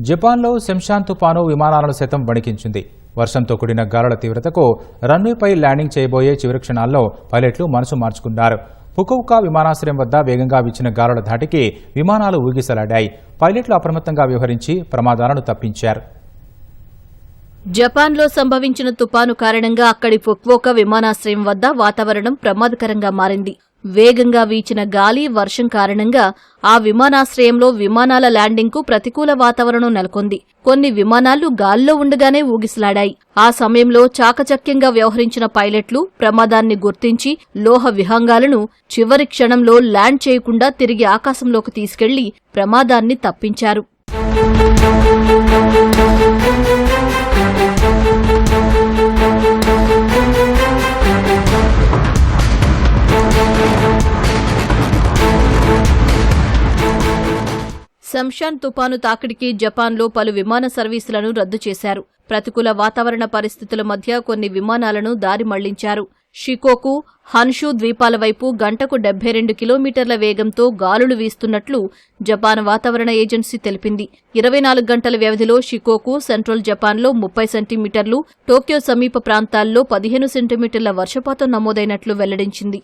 జపాన్లో శంషాన్ తుపాను విమానాలను సైతం వణికించింది. వర్షంతో కూడిన గాలుల తీవ్రతకు రన్వేపై ల్యాండింగ్ చేయబోయే చివరి క్షణాల్లో పైలట్లు మనసు మార్చుకున్నారు. పుకౌకా విమానాశ్రయం వద్ద వేగంగా వీచిన గాలుల ధాటికి విమానాలు ఊగిసలాడాయి. పైలట్లు అప్రమత్తంగా వ్యవహరించి ప్రమాదాలను తప్పించారు. జపాన్లో సంభవించిన తుపాను కారణంగా అక్కడి ఫుక్వోకా విమానాశ్రయం వద్ద వాతావరణం ప్రమాదకరంగా మారింది. వేగంగా వీచిన గాలి వర్షం కారణంగా ఆ విమానాశ్రయంలో విమానాల ల్యాండింగ్కు ప్రతికూల వాతావరణం నెలకొంది. కొన్ని విమానాలు గాల్లో ఉండగానే ఊగిసలాడాయి. ఆ సమయంలో చాకచక్యంగా వ్యవహరించిన పైలట్లు ప్రమాదాన్ని గుర్తించి లోహ విహంగాలను చివరి క్షణంలో ల్యాండ్ చేయకుండా తిరిగి ఆకాశంలోకి తీసుకెళ్ళి ప్రమాదాన్ని తప్పించారు. శంషాన్ తుపాను తాకిడికి జపాన్లో పలు విమాన సర్వీసులను రద్దు చేశారు. ప్రతికూల వాతావరణ పరిస్థితుల మధ్య కొన్ని విమానాలను దారి మళ్ళించారు. షికోకు హన్షు ద్వీపాల వైపు గంటకు డెబ్బై రెండు కిలోమీటర్ల వేగంతో గాలులు వీస్తున్నట్లు జపాన్ వాతావరణ ఏజెన్సీ తెలిపింది. ఇరవై నాలుగు గంటల వ్యవధిలో షికోకు సెంట్రల్ జపాన్లో ముప్పై సెంటీమీటర్లు టోక్యో సమీప ప్రాంతాల్లో పదిహేను సెంటీమీటర్ల వర్షపాతం నమోదైనట్లు వెల్లడించింది.